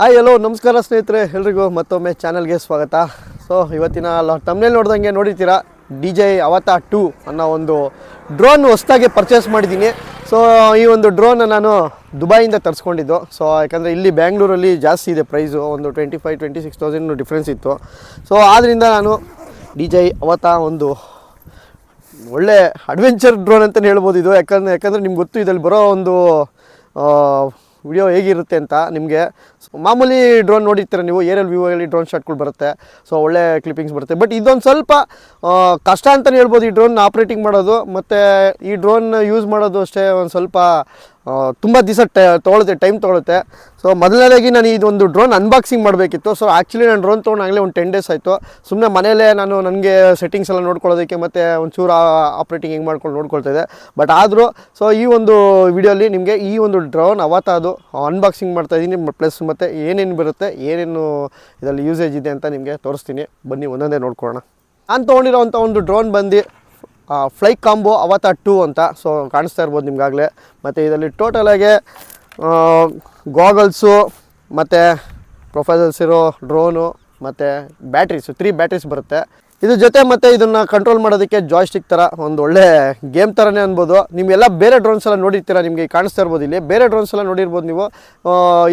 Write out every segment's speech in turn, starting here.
Hi hello ನಮಸ್ಕಾರ ಸ್ನೇಹಿತರೆ, ಎಲ್ರಿಗೂ ಮತ್ತೊಮ್ಮೆ ಚಾನಲ್ಗೆ ಸ್ವಾಗತ. ಸೊ ಇವತ್ತಿನ ತಮ್ಮನೇಲಿ ನೋಡ್ದಂಗೆ ನೋಡಿರ್ತೀರಾ ಡಿ ಜೆ ಅವತಾ ಟೂ ಅನ್ನೋ ಒಂದು ಡ್ರೋನ್ ಹೊಸ್ದಾಗಿ ಪರ್ಚೇಸ್ ಮಾಡಿದ್ದೀನಿ. ಸೊ ಈ ಒಂದು ಡ್ರೋನ್ ನಾನು ದುಬಾಯಿಂದ ತರಿಸ್ಕೊಂಡಿದ್ದು. ಸೊ ಯಾಕಂದರೆ ಇಲ್ಲಿ ಬ್ಯಾಂಗ್ಳೂರಲ್ಲಿ ಜಾಸ್ತಿ ಇದೆ ಪ್ರೈಸು ಒಂದು twenty five twenty six thousand difference ಇತ್ತು. ಸೊ ಆದ್ದರಿಂದ ನಾನು ಡಿ ಜೆ ಅವತಾ ಒಂದು ಒಳ್ಳೆ ಅಡ್ವೆಂಚರ್ ಡ್ರೋನ್ ಅಂತಲೇ ಹೇಳ್ಬೋದು ಇದು. ಯಾಕಂದರೆ ಯಾಕಂದರೆ ನಿಮ್ಗೆ ಗೊತ್ತು, ಇದರಲ್ಲಿ ಬರೋ ಒಂದು ವಿಡಿಯೋ ಹೇಗಿರುತ್ತೆ ಅಂತ ನಿಮಗೆ. ಮಾಮೂಲಿ ಡ್ರೋನ್ ನೋಡಿರ್ತೀರ ನೀವು, ಏರಿಯಲ್ ವ್ಯೂವಲ್ಲಿ ಡ್ರೋನ್ ಶಾಟ್ಗಳು ಬರುತ್ತೆ. ಸೊ ಒಳ್ಳೆ ಕ್ಲಿಪ್ಪಿಂಗ್ಸ್ ಬರುತ್ತೆ. ಬಟ್ ಇದೊಂದು ಸ್ವಲ್ಪ ಕಷ್ಟ ಅಂತಲೇ ಹೇಳ್ಬೋದು ಈ ಡ್ರೋನ್ ಆಪ್ರೇಟಿಂಗ್ ಮಾಡೋದು. ಮತ್ತು ಈ ಡ್ರೋನ್ ಯೂಸ್ ಮಾಡೋದು ಅಷ್ಟೇ ಒಂದು ಸ್ವಲ್ಪ ತುಂಬ ದಿವಸ ಟೈ, ತೊಗೊಳುತ್ತೆ ಟೈಮ್ ತೊಗೊಳುತ್ತೆ. ಸೊ ಮೊದಲನೇದಾಗಿ ನಾನು ಇದೊಂದು ಡ್ರೋನ್ ಅನ್ಬಾಕ್ಸಿಂಗ್ ಮಾಡಬೇಕಿತ್ತು. ಸೊ ಆ್ಯಕ್ಚುಲಿ ನಾನು ಡ್ರೋನ್ ತೊಗೊಂಡಾಗಲೇ ಒಂದು ಟೆನ್ ಡೇಸ್ ಆಯಿತು. ಸುಮ್ಮನೆ ಮನೆಯಲ್ಲೇ ನಾನು ನನಗೆ ಸೆಟ್ಟಿಂಗ್ಸ್ ಎಲ್ಲ ನೋಡ್ಕೊಳ್ಳೋದಕ್ಕೆ ಮತ್ತು ಒಂಚೂರು ಆಪ್ರೇಟಿಂಗ್ ಹೆಂಗೆ ಮಾಡ್ಕೊಂಡು ನೋಡ್ಕೊಳ್ತಾ ಇದ್ದೆ. ಬಟ್ ಆದರೂ ಸೊ ಈ ಒಂದು ವಿಡಿಯೋಲಿ ನಿಮಗೆ ಈ ಒಂದು ಡ್ರೋನ್ ಅವತ್ತಾದು ಅನ್ಬಾಕ್ಸಿಂಗ್ ಮಾಡ್ತಾ ಇದ್ದೀನಿ. ಪ್ಲಸ್ ಮತ್ತು ಏನೇನು ಬರುತ್ತೆ, ಏನೇನು ಇದರಲ್ಲಿ ಯೂಸೇಜ್ ಇದೆ ಅಂತ ನಿಮಗೆ ತೋರಿಸ್ತೀನಿ. ಬನ್ನಿ ಒಂದೊಂದೇ ನೋಡ್ಕೊಳ್ಳೋಣ. ನಾನು ತೊಗೊಂಡಿರೋವಂಥ ಒಂದು ಡ್ರೋನ್ ಬಂದು ಫ್ಲೈ ಕಾಂಬೋ ಅವತ ಟೂ ಅಂತ ಸೊ ಕಾಣಿಸ್ತಾ ಇರ್ಬೋದು ನಿಮ್ಗಾಗಲೇ. ಮತ್ತು ಇದರಲ್ಲಿ ಟೋಟಲಾಗೆ ಗಾಗಲ್ಸು ಮತ್ತು ಪ್ರೊಫೈಸಲ್ಸ್ ಇರೋ ಡ್ರೋನು ಮತ್ತು ಬ್ಯಾಟ್ರೀಸು ತ್ರೀ ಬ್ಯಾಟ್ರೀಸ್ ಬರುತ್ತೆ. ಇದ್ರ ಜೊತೆ ಮತ್ತೆ ಇದನ್ನ ಕಂಟ್ರೋಲ್ ಮಾಡೋದಕ್ಕೆ ಜಾಯ್ಸ್ಟಿಕ್ ಥರ ಒಂದು ಒಳ್ಳೆ ಗೇಮ್ ಥರನೇ ಅನ್ಬೋದು. ನಿಮ್ಗೆಲ್ಲ ಬೇರೆ ಡ್ರೋನ್ಸ್ ಎಲ್ಲ ನೋಡಿರ್ತೀರ? ನಿಮಗೆ ಕಾಣಿಸ್ತಾ ಇರ್ಬೋದು ಇಲ್ಲಿ. ಬೇರೆ ಡ್ರೋನ್ಸ್ ಎಲ್ಲ ನೋಡಿರ್ಬೋದು ನೀವು.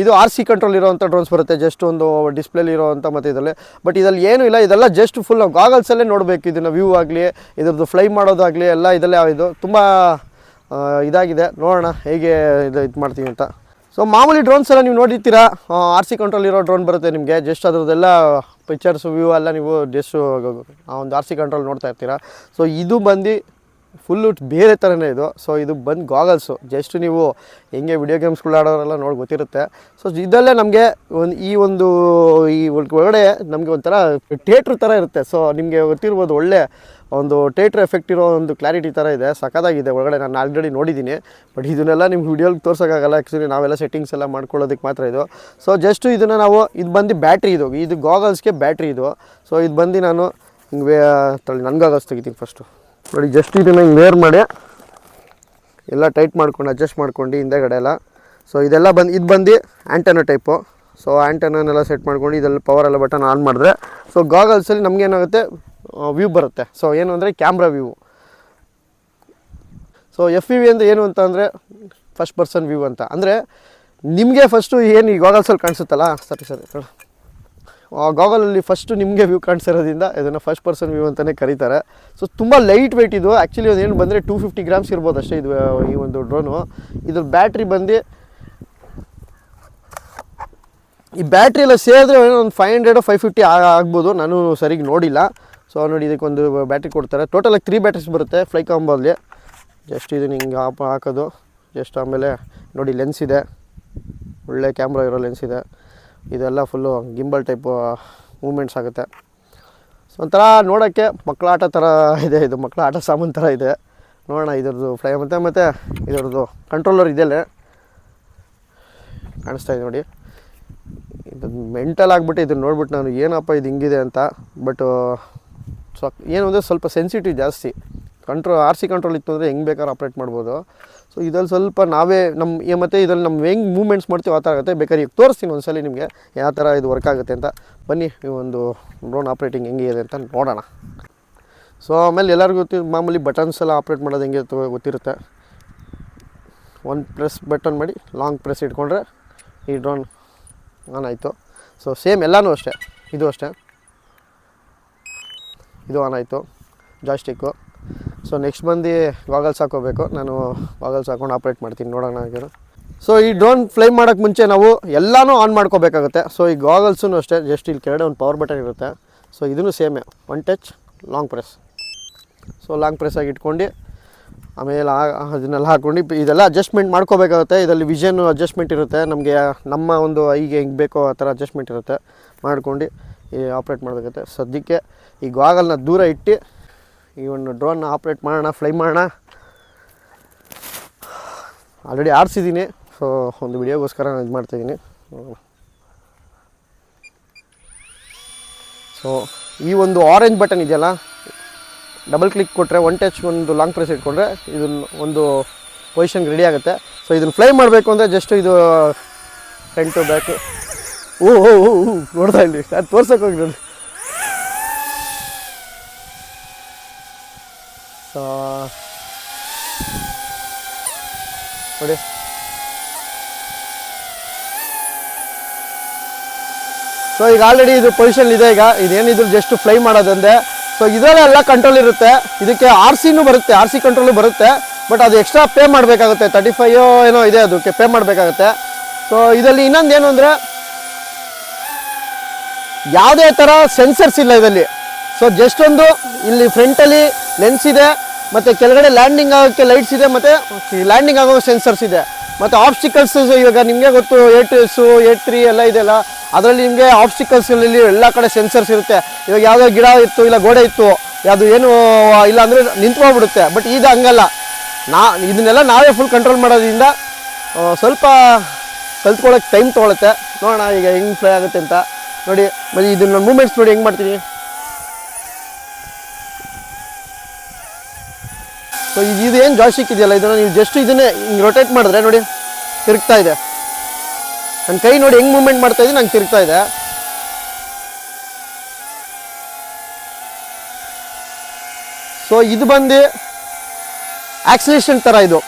ಇದು ಆರ್ ಸಿ ಕಂಟ್ರೋಲ್ ಇರೋವಂಥ ಡ್ರೋನ್ಸ್ ಬರುತ್ತೆ. ಜಸ್ಟ್ ಒಂದು ಡಿಸ್ಪ್ಲೇಲಿ ಇರೋವಂಥ ಮತ್ತು ಇದರಲ್ಲಿ. ಬಟ್ ಇದರಲ್ಲಿ ಏನೂ ಇಲ್ಲ. ಇದೆಲ್ಲ ಜಸ್ಟ್ ಫುಲ್ ಗಾಗಲ್ಸಲ್ಲೇ ನೋಡಬೇಕು. ಇದನ್ನು ವ್ಯೂ ಆಗಲಿ, ಇದ್ರದ್ದು ಫ್ಲೈ ಮಾಡೋದಾಗಲಿ, ಎಲ್ಲ ಇದೆಲ್ಲ ಇದು. ತುಂಬ ಇದಾಗಿದೆ. ನೋಡೋಣ ಹೇಗೆ ಇದು ಇದು ಮಾಡ್ತೀವಿ ಅಂತ. ಸೊ ಮಾಮೂಲಿ ಡ್ರೋನ್ಸ್ ಎಲ್ಲ ನೀವು ನೋಡಿರ್ತೀರಾ? ಆರ್ ಸಿ ಕಂಟ್ರೋಲ್ ಇರೋ ಡ್ರೋನ್ ಬರುತ್ತೆ ನಿಮಗೆ. ಜಸ್ಟ್ ಅದರದ್ದೆಲ್ಲ ಪಿಕ್ಚರ್ಸ್ ವ್ಯೂ ಎಲ್ಲ ನೀವು ಜಸ್ಟ್ ಆ, ಒಂದು ಆರ್ ಸಿ ಕಂಟ್ರೋಲ್ ನೋಡ್ತಾ ಇರ್ತೀರಾ. ಸೊ ಇದು ಬಂದು ಫುಲ್ಲು ಬೇರೆ ಥರನೇ ಇದು. ಸೊ ಇದು ಬಂದು ಗಾಗಲ್ಸು ಜಸ್ಟ್ ನೀವು ಹೆಂಗೆ ವಿಡಿಯೋ ಗೇಮ್ಸ್ಗಳು ಆಡೋರೆಲ್ಲ ನೋಡಿ ಗೊತ್ತಿರುತ್ತೆ. ಸೊ ಇದಲ್ಲೇ ನಮಗೆ ಒಂದು, ಈ ಒಂದು, ಈ ಒಳಗಡೆ ನಮಗೆ ಒಂಥರ ಥಿಯೇಟ್ರ್ ಥರ ಇರುತ್ತೆ. ಸೊ ನಿಮಗೆ ಗೊತ್ತಿರ್ಬೋದು ಒಳ್ಳೆ ಒಂದು ಟೇಟ್ರ್ ಎಫೆಕ್ಟ್ ಇರೋ ಒಂದು ಕ್ಲಾರಿಟಿ ಥರ ಇದೆ, ಸಖತ್ತಾಗಿದೆ, ಒಳಗಡೆ ನಾನು ಆಲ್ರೆಡಿ ನೋಡಿದ್ದೀನಿ. ಬಟ್ ಇದನ್ನೆಲ್ಲ ನಿಮ್ಮ ವಿಡಿಯೋಲಿ ತೋರ್ಸೋಕ್ಕಾಗಲ್ಲ ಆ್ಯಕ್ಚುಲಿ ನಾವೆಲ್ಲ ಸೆಟ್ಟಿಂಗ್ಸ್ ಎಲ್ಲ ಮಾಡ್ಕೊಳ್ಳೋದಕ್ಕೆ ಮಾತ್ರ ಇದು. ಸೊ ಜಸ್ಟ್ ಇದನ್ನು ನಾವು, ಇದು ಬಂದು ಬ್ಯಾಟ್ರಿ ಇದು ಇದು ಗಾಗಲ್ಸ್ಗೆ ಬ್ಯಾಟ್ರಿ ಇದು. ಸೊ ಇದು ಬಂದು ನಾನು ಹಿಂಗೆ ವೇ ತಳಿ ನನ್ನ ಗಾಗಲ್ಸ್ ತೆಗಿತೀನಿ ಫಸ್ಟು ನೋಡಿ ಜಸ್ಟ್ ಇದನ್ನು ಹಿಂಗೆ ವೇರ್ ಮಾಡಿ, ಎಲ್ಲ ಟೈಟ್ ಮಾಡ್ಕೊಂಡು ಅಡ್ಜಸ್ಟ್ ಮಾಡ್ಕೊಂಡು ಹಿಂದೆಗಡೆ ಎಲ್ಲ. ಸೊ ಇದೆಲ್ಲ ಬಂದು, ಇದು ಬಂದು ಆ್ಯಂಟನ ಟೈಪು ಸೊ ಆ್ಯಂಟನೆಲ್ಲ ಸೆಟ್ ಮಾಡ್ಕೊಂಡು, ಇದೆಲ್ಲ ಪವರ್ ಎಲ್ಲ ಬಟನ್ ಆನ್ ಮಾಡಿದ್ರೆ ಸೊ ಗಾಗಲ್ಸಲ್ಲಿ ನಮಗೇನಾಗುತ್ತೆ ವ್ಯೂ ಬರುತ್ತೆ. ಸೊ ಏನು ಅಂದರೆ camera view so F P V ಅಂದರೆ ಏನು ಅಂತ ಅಂದರೆ ಫಸ್ಟ್ ಪರ್ಸನ್ ವ್ಯೂ ಅಂತ. ಅಂದರೆ ನಿಮಗೆ ಫಸ್ಟು ಏನು ಈ ಗಾಗಲ್ಸಲ್ಲಿ ಕಾಣಿಸುತ್ತಲ್ಲ? ಸರಿ ಸರಿ ಗಾಗಲಲ್ಲಿ ಫಸ್ಟು ನಿಮಗೆ ವ್ಯೂ ಕಾಣಿಸಿರೋದ್ರಿಂದ ಇದನ್ನು ಫಸ್ಟ್ ಪರ್ಸನ್ ವ್ಯೂ ಅಂತಲೇ ಕರೀತಾರೆ. ಸೊ ತುಂಬ ಲೈಟ್ ವೆಯ್ಟ್ ಇದು. ಆ್ಯಕ್ಚುಲಿ ಏನು ಬಂದರೆ ಟೂ ಫಿಫ್ಟಿ ಗ್ರಾಮ್ಸ್ ಇರ್ಬೋದು ಅಷ್ಟೇ ಇದು ಈ ಒಂದು ಡ್ರೋನು ಇದ್ರ ಬ್ಯಾಟ್ರಿ ಬಂದು ಈ ಬ್ಯಾಟ್ರಿ ಎಲ್ಲ ಸೇರಿದ್ರೆ ಒಂದು ಫೈವ್ ಹಂಡ್ರೆಡು ಫೈವ್ ಫಿಫ್ಟಿ ಆಗ್ಬೋದು. ನಾನು ಸರಿಗೆ ನೋಡಿಲ್ಲ. ಸೊ ನೋಡಿ ಇದಕ್ಕೊಂದು ಬ್ಯಾಟ್ರಿ ಕೊಡ್ತಾರೆ. ಟೋಟಲಾಗಿ ತ್ರೀ ಬ್ಯಾಟ್ರೀಸ್ ಬರುತ್ತೆ ಫ್ಲೈ ಕಾಂಬಲ್ಲಿ ಜಸ್ಟ್ ಇದನ್ನು ಹಿಂಗೆ ಆಪ್ ಹಾಕೋದು. ಜಸ್ಟ್ ಆಮೇಲೆ ನೋಡಿ ಲೆನ್ಸ್ ಇದೆ. ಒಳ್ಳೆ ಕ್ಯಾಮ್ರಾ ಇರೋ ಲೆನ್ಸ್ ಇದೆ. ಇದೆಲ್ಲ ಫುಲ್ಲು ಗಿಂಬಲ್ ಟೈಪು ಮೂಮೆಂಟ್ಸ್ ಆಗುತ್ತೆ. ಸೊ ಒಂಥರ ನೋಡೋಕ್ಕೆ ಮಕ್ಕಳ ಆಟ ಥರ ಇದೆ. ಇದು ಮಕ್ಕಳ ಆಟ ಸಾಮಾನು ಥರ ಇದೆ. ನೋಡೋಣ ಇದ್ರದ್ದು ಫ್ಲೈ ಮತ್ತು ಮತ್ತು ಇದ್ರದ್ದು ಕಂಟ್ರೋಲರ್ ಇದೆಯಲ್ಲೇ. ಕಾಣಿಸ್ತಾ ಇದೆ ನೋಡಿ. ಇದು ಮೆಂಟಲ್ ಆಗಿಬಿಟ್ಟು ಇದನ್ನ ನೋಡ್ಬಿಟ್ಟು ನಾನು ಏನಪ್ಪ ಇದು ಹಿಂಗಿದೆ ಅಂತ. ಬಟ್ ಸೊ ಏನು ಅಂದರೆ ಸ್ವಲ್ಪ ಸೆನ್ಸಿಟಿವ್ ಜಾಸ್ತಿ. ಕಂಟ್ರೋಲ್ ಆರ್ ಸಿ ಕಂಟ್ರೋಲ್ ಇತ್ತು ಅಂದರೆ ಹೆಂಗೆ ಬೇಕಾದ್ರೂ ಆಪ್ರೇಟ್ ಮಾಡ್ಬೋದು. ಸೊ ಇದ್ರಲ್ಲಿ ಸ್ವಲ್ಪ ನಾವೇ ನಮ್ಮ ಮತ್ತು ಇದ್ರಲ್ಲಿ ನಮ್ಮ ಹೆಂಗೆ ಮೂಮೆಂಟ್ಸ್ ಮಾಡ್ತೀವಿ ಆ ಥರ ಆಗುತ್ತೆ. ಬೇಕಾದ್ರೆ ಈಗ ತೋರಿಸ್ತೀನಿ ಒಂದ್ಸಲ ನಿಮಗೆ ಯಾವ ಥರ ಇದು ವರ್ಕ್ ಆಗುತ್ತೆ ಅಂತ. ಬನ್ನಿ, ಈ ಒಂದು ಡ್ರೋನ್ ಆಪ್ರೇಟಿಂಗ್ ಹೆಂಗೆ ಇದೆ ಅಂತ ನೋಡೋಣ. ಸೊ ಆಮೇಲೆ ಎಲ್ಲರಿಗೂ ಗೊತ್ತಿ, ಮಾಮೂಲಿ ಬಟನ್ಸ್ ಎಲ್ಲ ಆಪ್ರೇಟ್ ಮಾಡೋದು ಹೆಂಗೆ ಗೊತ್ತಿರುತ್ತೆ. ಒಂದು ಪ್ರೆಸ್ ಬಟನ್ ಮಾಡಿ ಲಾಂಗ್ ಪ್ರೆಸ್ ಇಟ್ಕೊಂಡ್ರೆ ಈ ಡ್ರೋನ್ ಆನ್ ಆಯಿತು. ಸೊ ಸೇಮ್ ಎಲ್ಲನೂ ಅಷ್ಟೇ, ಇದು ಅಷ್ಟೇ. ಇದು ಆನ್ ಆಯಿತು ಜಾಸ್ಟಿಕ್ಕು ಸೊ ನೆಕ್ಸ್ಟ್ ಬಂದು ಗಾಗಲ್ಸ್ ಹಾಕೋಬೇಕು. ನಾನು ಗಾಗಲ್ಸ್ ಹಾಕೊಂಡು ಆಪ್ರೇಟ್ ಮಾಡ್ತೀನಿ, ನೋಡೋಣ ಆಗಿರೋ ಸೊ ಈ ಡ್ರೋನ್ ಫ್ಲೈ ಮಾಡೋಕ್ಕೆ ಮುಂಚೆ ನಾವು ಎಲ್ಲನೂ ಆನ್ ಮಾಡ್ಕೋಬೇಕಾಗುತ್ತೆ. ಸೊ ಈ ಗಾಗಲ್ಸೂ ಅಷ್ಟೇ ಜಸ್ಟ್ ಇಲ್ಲಿ ಕೆಳಗಡೆ ಒಂದು ಪವರ್ ಬಟನ್ ಇರುತ್ತೆ. ಸೊ ಇದೂ ಸೇಮೇ one touch long press so long ಪ್ರೆಸ್ಸಾಗಿ ಇಟ್ಕೊಂಡು, ಆಮೇಲೆ ಅದನ್ನೆಲ್ಲ ಹಾಕ್ಕೊಂಡು ಇದೆಲ್ಲ ಅಡ್ಜಸ್ಟ್ಮೆಂಟ್ ಮಾಡ್ಕೋಬೇಕಾಗುತ್ತೆ. ಇದರಲ್ಲಿ ವಿಷನ್ ಅಡ್ಜಸ್ಟ್ಮೆಂಟ್ ಇರುತ್ತೆ. ನಮಗೆ, ನಮ್ಮ ಒಂದು ಐಗೆ ಹೆಂಗೆ ಬೇಕೋ ಆ ಥರ ಅಡ್ಜಸ್ಟ್ಮೆಂಟ್ ಇರುತ್ತೆ. ಮಾಡ್ಕೊಂಡು ಈ ಆಪ್ರೇಟ್ ಮಾಡಬೇಕಾಗುತ್ತೆ ಸದ್ಯಕ್ಕೆ ಈ ಗಾಗಲ್ನ ದೂರ ಇಟ್ಟು ಈ ಒಂದು ಡ್ರೋನ್ನ ಆಪ್ರೇಟ್ ಮಾಡೋಣ ಫ್ಲೈ ಮಾಡೋಣ. ಆಲ್ರೆಡಿ ಆರಿಸಿದ್ದೀನಿ ಸೊ ಒಂದು ವಿಡಿಯೋಗೋಸ್ಕರ ನಾನು ಇದು ಮಾಡ್ತಾಯಿದ್ದೀನಿ. ಸೊ ಈ ಒಂದು ಆರೆಂಜ್ ಬಟನ್ ಇದೆಯಲ್ಲ ಡಬಲ್ ಕ್ಲಿಕ್ ಕೊಟ್ಟರೆ ಒನ್ ಟಚ್ ಒಂದು ಲಾಂಗ್ ಪ್ರೆಸ್ ಇಟ್ಕೊಂಡ್ರೆ ಇದನ್ನು ಒಂದು ಪೊಸಿಷನ್ಗೆ ರೆಡಿ ಆಗುತ್ತೆ. ಸೊ ಇದನ್ನು ಫ್ಲೈ ಮಾಡಬೇಕು ಅಂದರೆ ಜಸ್ಟ್ ಇದು ಫ್ರಂಟು ಬ್ಯಾಕು ಓ ಓ ಓ ನೋಡ್ತಾ ಇಲ್ಲಿ ಅದು ತೋರ್ಸಕ್ಕೆ ಹೋಗಿ ನೋಡಿ ಸೊ. ನೋಡಿ. ಸೊ ಈಗ ಆಲ್ರೆಡಿ ಇದು ಪೊಸಿಷನ್ ಇದೆ ಈಗ. ಇದೇನಿದ್ರು ಜಸ್ಟ್ ಫ್ಲೈ ಮಾಡೋದಂದೆ. ಸೊ ಇದರಲ್ಲೇ ಎಲ್ಲ ಕಂಟ್ರೋಲ್ ಇರುತ್ತೆ. ಇದಕ್ಕೆ ಆರ್ ಸಿನೂ ಬರುತ್ತೆ ಆರ್ ಸಿ ಕಂಟ್ರೋಲು ಬರುತ್ತೆ. ಬಟ್ ಅದು ಎಕ್ಸ್ಟ್ರಾ ಪೇ ಮಾಡಬೇಕಾಗುತ್ತೆ. ತರ್ಟಿ ಫೈವ್ ಏನೋ ಇದೆ ಅದಕ್ಕೆ ಪೇ ಮಾಡಬೇಕಾಗುತ್ತೆ. ಸೊ ಇದರಲ್ಲಿ ಇನ್ನೊಂದು ಏನು ಅಂದರೆ ಯಾವುದೇ ಥರ ಸೆನ್ಸರ್ಸ್ ಇಲ್ಲ ಇದರಲ್ಲಿ. ಸೊ ಜಸ್ಟ್ ಒಂದು ಇಲ್ಲಿ ಫ್ರಂಟಲ್ಲಿ ಲೆನ್ಸ್ ಇದೆ, ಮತ್ತು ಕೆಳಗಡೆ ಲ್ಯಾಂಡಿಂಗ್ ಆಗೋಕ್ಕೆ ಲೈಟ್ಸ್ ಇದೆ, ಮತ್ತು ಲ್ಯಾಂಡಿಂಗ್ ಆಗೋ ಸೆನ್ಸರ್ಸ್ ಇದೆ. ಮತ್ತು ಆಬ್ಸ್ಟಿಕಲ್ಸ್ ಇವಾಗ ನಿಮಗೆ ಗೊತ್ತು ಏಟ್ ಎಸ್ಸು ಏಟ್ ತ್ರೀ ಎಲ್ಲ ಇದೆಯಲ್ಲ, ಅದರಲ್ಲಿ ನಿಮಗೆ ಆಬ್ಸ್ಟಿಕಲ್ಸ್ಗಳಲ್ಲಿ ಎಲ್ಲ ಕಡೆ ಸೆನ್ಸರ್ಸ್ ಇರುತ್ತೆ. ಇವಾಗ ಯಾವುದೋ ಗಿಡ ಇತ್ತು, ಇಲ್ಲ ಗೋಡೆ ಇತ್ತು ಅದು ಏನು ಇಲ್ಲ ಅಂದರೆ ನಿಂತ್ಕೊಂಡ್ಬಿಡುತ್ತೆ ಬಟ್ ಇದು ಹಂಗಲ್ಲ. ನಾ, ಇದನ್ನೆಲ್ಲ ನಾವೇ ಫುಲ್ ಕಂಟ್ರೋಲ್ ಮಾಡೋದ್ರಿಂದ ಸ್ವಲ್ಪ ಕಲ್ತ್ಕೊಳ್ಳೋಕ್ಕೆ ಟೈಮ್ ತೊಗೊಳುತ್ತೆ. ನೋಡೋಣ ಈಗ ಹೆಂಗೆ ಫ್ಲೈ ಆಗುತ್ತೆ ಅಂತ. ನೋಡಿ, ಮತ್ತೆ ಇದನ್ನ ಮೂಮೆಂಟ್ಸ್ ನೋಡಿ ಹೆಂಗೆ ಮಾಡ್ತೀನಿ. ಸೊ ಇದು ಇದು ಏನು ಜಾಸ್ಟಿಕ್ ಇದೆಯಲ್ಲ ಇದನ್ನು ನೀವು ಜಸ್ಟ್ ಇದನ್ನೇ ಹಿಂಗೆ ರೊಟೇಟ್ ಮಾಡಿದ್ರೆ ನೋಡಿ ತಿರುಗ್ತಾ ಇದೆ. ನನ್ನ ಕೈ ನೋಡಿ ಹೆಂಗೆ ಮೂಮೆಂಟ್ ಮಾಡ್ತಾ ಇದ್ದೀನಿ ನಂಗೆ ತಿರುಗ್ತಾ ಇದೆ. ಸೊ ಇದು ಬಂದು ಆಕ್ಸಿಲೇಷನ್ ಥರ ಇದು.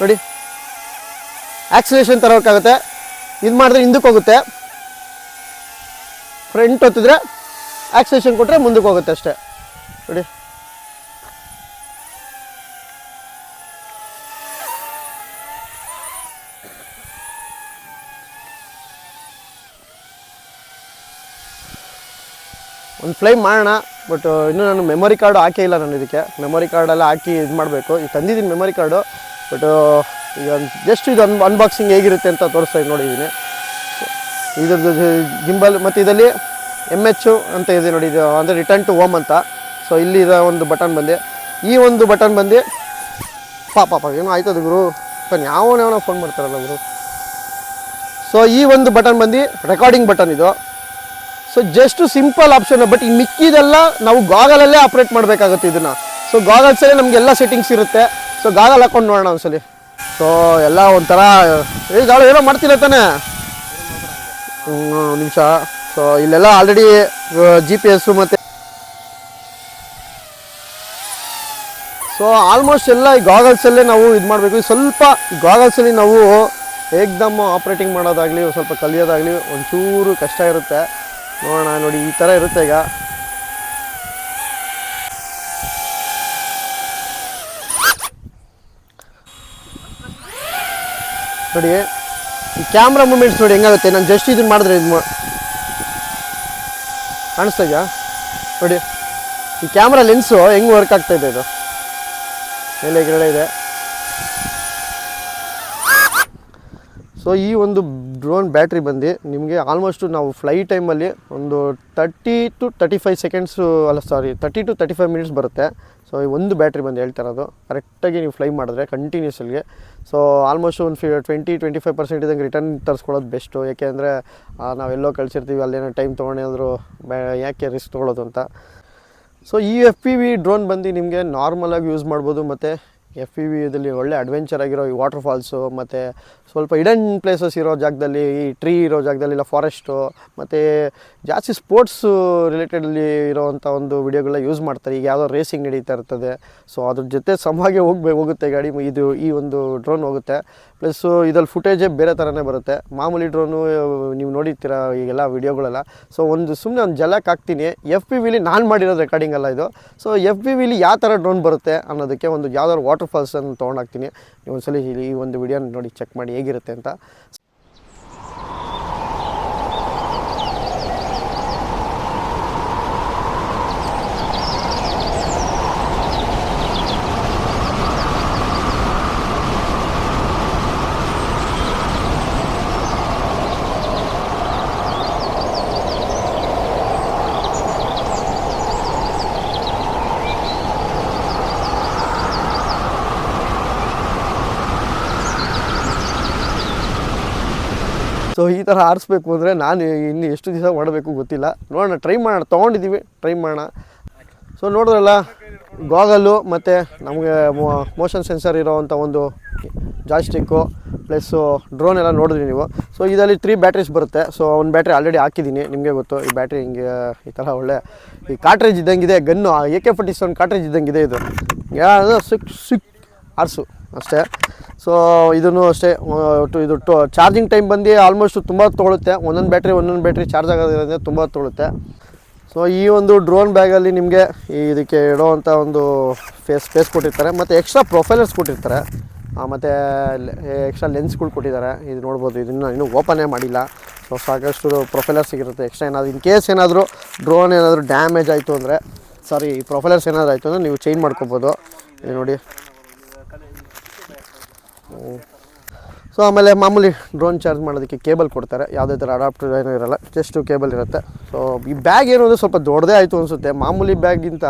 ನೋಡಿ ಆಕ್ಸಿಲೇಷನ್ ಥರ ಇದು ಮಾಡಿದ್ರೆ ಹಿಂದಕ್ಕೆ ಹೋಗುತ್ತೆ. ಫ್ರಂಟ್ ಹೊತ್ತಿದ್ರೆ ಆಕ್ಸೇಷನ್ ಕೊಟ್ಟರೆ ಮುಂದಕ್ಕೆ ಹೋಗುತ್ತೆ ಅಷ್ಟೇ. ನೋಡಿ. ಒಂದು ಫ್ಲೈ ಮಾಡೋಣ ಬಟ್ ಇನ್ನೂ ನಾನು ಮೆಮೊರಿ ಕಾರ್ಡು ಹಾಕೇ ಇಲ್ಲ ನಾನು ಇದಕ್ಕೆ. ಮೆಮೊರಿ ಕಾರ್ಡೆಲ್ಲ ಹಾಕಿ ಇದು ಮಾಡಬೇಕು. ಈಗ ತಂದಿದ್ದೀನಿ ಮೆಮೊರಿ ಕಾರ್ಡು ಬಟ್ ಈಗ ಜಸ್ಟ್ ಇದು ಅನ್ ಅನ್ಬಾಕ್ಸಿಂಗ್ ಹೇಗಿರುತ್ತೆ ಅಂತ ತೋರಿಸ್ತಾ ಇದ್ದೀನಿ ನೋಡಿದ್ದೀನಿ ಇದ್ರದ್ದು ಗಿಂಬಲ್ ಮತ್ತು ಇದರಲ್ಲಿ ಎಂ ಎಚ್ ಅಂತ ಇದೆ ನೋಡಿ, ಇದು ಅಂದರೆ ರಿಟರ್ನ್ ಟು ಹೋಮ್ ಅಂತ. ಸೊ ಇಲ್ಲಿ ಇದು ಒಂದು ಬಟನ್ ಬಂದು. ಈ ಒಂದು ಬಟನ್ ಬಂದು. ಪಾಪ ಪಾಪ, ಏನೋ ಆಯ್ತದ ಗುರು. ಸರ್, ಯಾವನ ಫೋನ್ ಮಾಡ್ತಾರಲ್ಲ ಗುರು. ಸೊ ಈ ಒಂದು ಬಟನ್ ಬಂದು ರೆಕಾರ್ಡಿಂಗ್ ಬಟನ್ ಇದು. So just simple option but ಈ ಮಿಕ್ಕಿದೆಲ್ಲ ನಾವು ಗಾಗಲಲ್ಲೇ ಆಪ್ರೇಟ್ ಮಾಡಬೇಕಾಗುತ್ತೆ ಇದನ್ನು. ಸೊ ಗಾಗಲ್ಸಲ್ಲೇ ನಮಗೆಲ್ಲ ಸೆಟ್ಟಿಂಗ್ಸ್ ಇರುತ್ತೆ. ಸೊ ಗಾಗಲ್ ಹಾಕೊಂಡು ನೋಡೋಣ ಒಂದ್ಸಲಿ. ಸೊ ಎಲ್ಲ ಒಂಥರ, ಏ, ಗಾಳು ಏನೋ ಮಾಡ್ತಿರತ್ತಾನೆ ತಾನೆ. ನಿಮಿಷ. ಸೊ ಇಲ್ಲೆಲ್ಲ ಆಲ್ರೆಡಿ ಜಿ ಪಿ ಎಸ್ಸು ಮತ್ತು ಸೊ ಆಲ್ಮೋಸ್ಟ್ ಎಲ್ಲ ಈ ಗಾಗಲ್ಸಲ್ಲೇ ನಾವು ಇದು ಮಾಡಬೇಕು. ಸ್ವಲ್ಪ ಈ ಗಾಗಲ್ಸಲ್ಲಿ ನಾವು ಏಕ್ದಮ್ ಆಪ್ರೇಟಿಂಗ್ ಮಾಡೋದಾಗಲಿ ಸ್ವಲ್ಪ ಕಲಿಯೋದಾಗಲಿ ಒಂಚೂರು ಕಷ್ಟ ಇರುತ್ತೆ. ನೋಡೋಣ, ನೋಡಿ, ಈ ಥರ ಇರುತ್ತೆ ಈಗ. ನೋಡಿ ಈ ಕ್ಯಾಮ್ರಾ ಮೂಮೆಂಟ್ಸ್ ನೋಡಿ ಹೆಂಗಾಗುತ್ತೆ? ನಾನು ಜಸ್ಟ್ ಇದನ್ನ ಮಾಡಿದ್ರೆ ಇದು ಕಾಣಿಸ್ತಾ ಇದೆಯಾ? ನೋಡಿ, ಈ ಕ್ಯಾಮ್ರಾ ಲೆನ್ಸು ಹೆಂಗೆ ವರ್ಕ್ ಆಗ್ತಾ ಇದೆ ಇದು? ಮೇಲೆ ಕೆಳಗಡೆ ಇದೆ. ಸೊ ಈ ಒಂದು ಡ್ರೋನ್ ಬ್ಯಾಟ್ರಿ ಬಂದು ನಿಮಗೆ ಆಲ್ಮೋಸ್ಟು ನಾವು ಫ್ಲೈ ಟೈಮಲ್ಲಿ ಒಂದು thirty to thirty five seconds ಅಲ್ಲ sorry thirty to thirty five minutes ಬರುತ್ತೆ. ಸೊ ಈ ಒಂದು ಬ್ಯಾಟ್ರಿ ಬಂದು ಹೇಳ್ತಾ ಇರೋದು. ಕರೆಕ್ಟಾಗಿ ನೀವು ಫ್ಲೈ ಮಾಡಿದ್ರೆ ಕಂಟಿನ್ಯೂಸಲ್ಗೆ ಸೊ ಆಲ್ಮೋಸ್ಟ್ ಒಂದು ಫಿ ಟ್ವೆಂಟಿ ಟ್ವೆಂಟಿ ಫೈವ್ ಪರ್ಸೆಂಟ್ ಇದಂಗೆ ರಿಟರ್ನ್ ತರಿಸ್ಕೊಳ್ಳೋದು ಬೆಸ್ಟು ಯಾಕೆಂದರೆ ನಾವೆಲ್ಲೋ ಕಳಿಸಿರ್ತೀವಿ ಅಲ್ಲೇನೋ ಟೈಮ್ ತೊಗೊಂಡೇನಾದರೂ ಬ್ಯಾ ಯಾಕೆ ರಿಸ್ಕ್ ತೊಗೊಳ್ಳೋದು ಅಂತ. ಸೊ ಈ ಎಫ್ ಪಿ ವಿ ಡ್ರೋನ್ ಬಂದು ನಿಮಗೆ ನಾರ್ಮಲಾಗಿ ಯೂಸ್ ಮಾಡ್ಬೋದು ಮತ್ತು ಎಫ್ ಪಿ ವಿ ಇದರಲ್ಲಿ ಒಳ್ಳೆ ಅಡ್ವೆಂಚರ್ ಆಗಿರೋ ಈ ವಾಟರ್ ಫಾಲ್ಸು ಮತ್ತು ಸ್ವಲ್ಪ ಇಡನ್ ಪ್ಲೇಸಸ್ ಇರೋ ಜಾಗದಲ್ಲಿ, ಈ ಟ್ರೀ ಇರೋ ಜಾಗದಲ್ಲಿ, ಇಲ್ಲ ಫಾರೆಸ್ಟು ಮತ್ತು ಜಾಸ್ತಿ ಸ್ಪೋರ್ಟ್ಸು ರಿಲೇಟೆಡಲ್ಲಿ ಇರೋವಂಥ ಒಂದು ವಿಡಿಯೋಗಳನ್ನ ಯೂಸ್ ಮಾಡ್ತಾರೆ. ಈಗ ಯಾವುದೋ ರೇಸಿಂಗ್ ನಡೀತಾ ಇರ್ತದೆ. ಸೊ ಅದ್ರ ಜೊತೆ ಸಮವಾಗಿ ಹೋಗ್ಬೇಕು ಹೋಗುತ್ತೆ ಗಾಡಿ. ಇದು ಈ ಒಂದು ಡ್ರೋನ್ ಹೋಗುತ್ತೆ. ಪ್ಲಸ್ಸು ಇದ್ರಲ್ಲಿ ಫುಟೇಜೇ ಬೇರೆ ಥರನೇ ಬರುತ್ತೆ. ಮಾಮೂಲಿ ಡ್ರೋನು ನೀವು ನೋಡಿರ್ತೀರ ಈಗೆಲ್ಲ ವೀಡಿಯೋಗಳೆಲ್ಲ ಸೊ ಒಂದು ಸುಮ್ಮನೆ ಒಂದು ಜಲಕ್ಕೆ ಹಾಕ್ತೀನಿ. ಎಫ್ ಪಿ ವಿಲಿ ನಾನು ಮಾಡಿರೋದು ರೆಕಾರ್ಡಿಂಗ್ ಅಲ್ಲ ಇದು. ಸೊ ಎಫ್ ಪಿ ವಿಲಿ ಯಾವ ಥರ ಡ್ರೋನ್ ಬರುತ್ತೆ ಅನ್ನೋದಕ್ಕೆ ಒಂದು ಯಾವ್ದಾದ್ರು ವಾಟರ್ ಫಾಲ್ಸನ್ನು ತೊಗೊಂಡಾಕ್ತೀನಿ ನೀವು ಒಂದ್ಸಲಿ ಈ ಒಂದು ವಿಡಿಯೋನ ನೋಡಿ ಚೆಕ್ ಮಾಡಿ ಹೇಗಿರುತ್ತೆ ಅಂತ. ಸೊ ಈ ಥರ ಆರಿಸ್ಬೇಕು ಅಂದರೆ ನಾನು ಇನ್ನು ಎಷ್ಟು ದಿವಸ ಮಾಡಬೇಕು ಗೊತ್ತಿಲ್ಲ. ನೋಡೋಣ ಟ್ರೈ ಮಾಡೋಣ, ತೊಗೊಂಡಿದ್ದೀವಿ ಟ್ರೈ ಮಾಡೋಣ. ಸೊ ನೋಡಿದ್ರಲ್ಲ ಗಾಗಲ್ಲು ಮತ್ತು ನಮಗೆ ಮೋಷನ್ ಸೆನ್ಸರ್ ಇರೋವಂಥ ಒಂದು ಜಾಯ್ಸ್ಟಿಕ್ಕು ಪ್ಲಸ್ಸು ಡ್ರೋನ್ ಎಲ್ಲ ನೋಡಿದ್ರಿ ನೀವು. ಸೊ ಇದರಲ್ಲಿ ತ್ರೀ ಬ್ಯಾಟ್ರೀಸ್ ಬರುತ್ತೆ. ಸೊ ಒಂದು ಬ್ಯಾಟ್ರಿ ಆಲ್ರೆಡಿ ಹಾಕಿದ್ದೀನಿ, ನಿಮಗೆ ಗೊತ್ತು. ಈ ಬ್ಯಾಟ್ರಿ ಹಿಂಗೆ ಈ ಥರ ಒಳ್ಳೆ, ಈ cartridge ಇದ್ದಂಗಿದೆ, gun A K forty seven cartridge ಇದ್ದಂಗಿದೆ ಇದು. ಯಾರು ಸಿಕ್ ಸಿಕ್ ಆರ್ಸು. ಅಷ್ಟೇ. ಸೊ ಇದನ್ನು ಅಷ್ಟೇ ಇದು ಚಾರ್ಜಿಂಗ್ ಟೈಮ್ ಬಂದು ಆಲ್ಮೋಸ್ಟ್ ತುಂಬ ತೊಗೊಳುತ್ತೆ ಒಂದೊಂದು ಬ್ಯಾಟ್ರಿ ಒಂದೊಂದು ಬ್ಯಾಟ್ರಿ ಚಾರ್ಜ್ ಆಗೋದ್ರಿಂದ ತುಂಬ ತೊಗೊಳುತ್ತೆ ಸೊ ಈ ಒಂದು ಡ್ರೋನ್ ಬ್ಯಾಗಲ್ಲಿ ನಿಮಗೆ ಇದಕ್ಕೆ ಇಡೋವಂಥ ಒಂದು ಫೇಸ್ ಫೇಸ್ ಕೊಟ್ಟಿರ್ತಾರೆ. ಮತ್ತು ಎಕ್ಸ್ಟ್ರಾ ಪ್ರೊಫೈಲರ್ಸ್ ಕೊಟ್ಟಿರ್ತಾರೆ. ಮತ್ತು ಎಕ್ಸ್ಟ್ರಾ ಲೆನ್ಸ್ಗಳು ಕೊಟ್ಟಿದ್ದಾರೆ. ಇದು ನೋಡ್ಬೋದು ಇದನ್ನು ಇನ್ನೂ ಓಪನೇ ಮಾಡಿಲ್ಲ. ಸೊ ಸಾಕಷ್ಟು ಪ್ರೊಫೈಲರ್ಸ್ ಸಿಗಿರುತ್ತೆ. ಎಕ್ಸ್ಟ್ರಾ ಏನಾದರೂ, ಇನ್ ಕೇಸ್ ಏನಾದರೂ ಡ್ರೋನ್ ಏನಾದರೂ ಡ್ಯಾಮೇಜ್ ಆಯಿತು ಅಂದರೆ, ಸಾರಿ, ಪ್ರೊಫೈಲರ್ಸ್ ಏನಾದರೂ ಆಯಿತು ಅಂದರೆ ನೀವು ಚೇಂಜ್ ಮಾಡ್ಕೋಬೋದು. ನೋಡಿ. ಸೊ ಆಮೇಲೆ ಮಾಮೂಲಿ ಡ್ರೋನ್ ಚಾರ್ಜ್ ಮಾಡೋದಕ್ಕೆ ಕೇಬಲ್ ಕೊಡ್ತಾರೆ. ಯಾವುದೇ ಥರ ಅಡಾಪ್ಟರ್ ಏನೂ ಇರಲ್ಲ. ಜಸ್ಟು ಕೇಬಲ್ ಇರುತ್ತೆ. ಸೊ ಈ ಬ್ಯಾಗ್ ಏನು ಅಂದರೆ ಸ್ವಲ್ಪ ದೊಡ್ಡದೇ ಆಯಿತು ಅನಿಸುತ್ತೆ. ಮಾಮೂಲಿ ಬ್ಯಾಗಿಂತ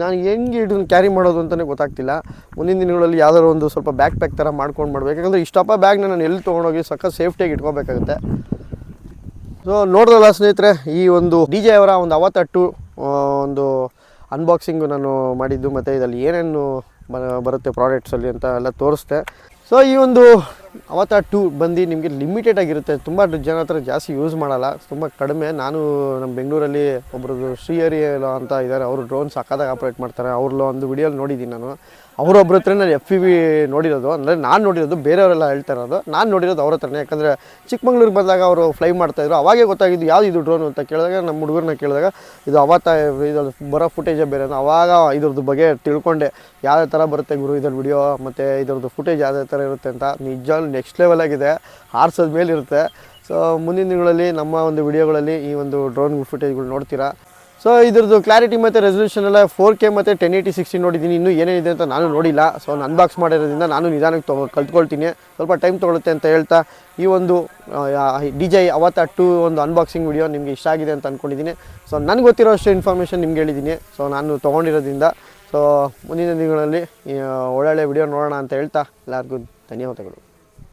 ನಾನು ಹೆಂಗೆ ಇಡೋದು ಕ್ಯಾರಿ ಮಾಡೋದು ಅಂತಲೇ ಗೊತ್ತಾಗ್ತಿಲ್ಲ. ಮುಂದಿನ ದಿನಗಳಲ್ಲಿ ಯಾವ್ದಾದ್ರು ಒಂದು ಸ್ವಲ್ಪ ಬ್ಯಾಗ್ ಪ್ಯಾಕ್ ಥರ ಮಾಡ್ಕೊಂಡು ಮಾಡಬೇಕು. ಯಾಕಂದರೆ ಇಷ್ಟಪ್ಪ ಬ್ಯಾಗ್ನ ನಾನು ಎಲ್ಲಿ ತೊಗೊಂಡೋಗಿ ಸಖತ್ ಸೇಫ್ಟಿಯಾಗಿ ಇಟ್ಕೋಬೇಕಾಗುತ್ತೆ. ಸೊ ನೋಡಿದಲ್ಲ ಸ್ನೇಹಿತರೆ, ಈ ಒಂದು ಡಿ ಜೆ ಅವರ ಒಂದು ಅವತ್ತಟ್ಟು ಒಂದು ಅನ್ಬಾಕ್ಸಿಂಗು ನಾನು ಮಾಡಿದ್ದು, ಮತ್ತು ಇದರಲ್ಲಿ ಏನೇನು ಬರುತ್ತೆ ಪ್ರಾಡಕ್ಟ್ಸಲ್ಲಿ ಅಂತ ಎಲ್ಲ ತೋರಿಸ್ದೆ. ಸೊ ಈ ಒಂದು ಅವತ್ತ ಟೂ ಬಂದು ನಿಮಗೆ ಲಿಮಿಟೆಡ್ ಆಗಿರುತ್ತೆ. ತುಂಬ ಜನ ಹತ್ರ ಜಾಸ್ತಿ ಯೂಸ್ ಮಾಡಲ್ಲ. ತುಂಬ ಕಡಿಮೆ. ನಾನು ನಮ್ಮ ಬೆಂಗಳೂರಲ್ಲಿ ಒಬ್ಬರು ಶ್ರೀಹರಿ ಅಂತ ಇದ್ದಾರೆ ಅವರು ಡ್ರೋನ್ ಸಾಕಾದಾಗ ಆಪ್ರೇಟ್ ಮಾಡ್ತಾರೆ. ಅವ್ರಲ್ಲ ಒಂದು ವಿಡಿಯೋಲಿ ನೋಡಿದ್ದೀನಿ ನಾನು. ಅವರೊಬ್ಬರ ಹತ್ರ ನಾನು ಎಫ್ ಇ ವಿ ನೋಡಿರೋದು. ಅಂದರೆ ನಾನು ನೋಡಿರೋದು, ಬೇರೆಯವರೆಲ್ಲ ಹೇಳ್ತಾ ಇರೋದು. ನಾನು ನೋಡಿರೋದು ಅವ್ರ ಹತ್ರನೇ. ಯಾಕಂದರೆ ಚಿಕ್ಕಮಂಗ್ಳೂರಿಗೆ ಬಂದಾಗ ಅವರು ಫ್ಲೈ ಮಾಡ್ತಾಯಿದ್ರು ಅವಾಗೇ ಗೊತ್ತಾಗಿದ್ದು ಯಾವ್ದು ಇದು ಡ್ರೋನ್ ಅಂತ ಕೇಳಿದಾಗ, ನಮ್ಮ ಹುಡುಗರನ್ನ ಕೇಳಿದಾಗ, ಇದು ಅವತ್ತ ಇದು ಬರೋ ಫುಟೇಜೇ ಬೇರೆ ಅವಾಗ ಇದ್ರದ್ದು ಬಗ್ಗೆ ತಿಳ್ಕೊಂಡೆ. ಯಾವ ಥರ ಬರುತ್ತೆ ಗುರು ಇದ್ರ ವಿಡಿಯೋ ಮತ್ತು ಇದ್ರದ್ದು ಫುಟೇಜ್ ಯಾವುದೇ ಥರ ಇರುತ್ತೆ ಅಂತ. ನಿಜ ನೆಕ್ಸ್ಟ್ ಲೆವೆಲ್ ಆಗಿದೆ. ಆರ್ಸೋದ ಮೇಲೆ ಇರುತ್ತೆ ಸೊ ಮುಂದಿನ ದಿನಗಳಲ್ಲಿ ನಮ್ಮ ಒಂದು ವಿಡಿಯೋಗಳಲ್ಲಿ ಈ ಒಂದು ಡ್ರೋನ್ ಫುಟೇಜ್ಗಳು ನೋಡ್ತೀರಾ? ಸೊ ಇದ್ರದ್ದು ಕ್ಲಾರಿಟಿ ಮತ್ತು ರೆಸಲ್ಯೂಷನ್ ಎಲ್ಲ ಫೋರ್ ಕೆ ಮತ್ತು ಟೆನ್ ಏಯ್ಟಿ ಸಿಕ್ಸ್ಟಿ ನೋಡಿದ್ದೀನಿ. ಇನ್ನೂ ಏನೇನಿದೆ ಅಂತ ನಾನು ನೋಡಿಲ್ಲ. ಸೊ ನಾನು ಅನ್ಬಾಕ್ಸ್ ಮಾಡಿರೋದ್ರಿಂದ ನಾನು ನಿಧಾನಕ್ಕೆ ತೊಗೊ ಕಲ್ತ್ಕೊಳ್ತೀನಿ. ಸ್ವಲ್ಪ ಟೈಮ್ ತೊಗೊಳುತ್ತೆ ಅಂತ ಹೇಳ್ತಾ ಈ ಒಂದು ಡಿ ಜೈ ಅವತ್ತ ಟು ಒಂದು ಅನ್ಬಾಕ್ಸಿಂಗ್ ವಿಡಿಯೋ ನಿಮಗೆ ಇಷ್ಟ ಆಗಿದೆ ಅಂತ ಅಂದ್ಕೊಂಡಿದ್ದೀನಿ ಸೊ ನನಗೆ ಗೊತ್ತಿರೋ ಅಷ್ಟು ಇನ್ಫಾರ್ಮೇಷನ್ ನಿಮ್ಗೆ ಹೇಳಿದ್ದೀನಿ. ಸೊ ನಾನು ತೊಗೊಂಡಿರೋದ್ರಿಂದ. ಸೊ ಮುಂದಿನ ದಿನಗಳಲ್ಲಿ ಒಳ್ಳೊಳ್ಳೆ ವಿಡಿಯೋ ನೋಡೋಣ ಅಂತ ಹೇಳ್ತಾ ಎಲ್ಲರಿಗೂ ಧನ್ಯವಾದಗಳು.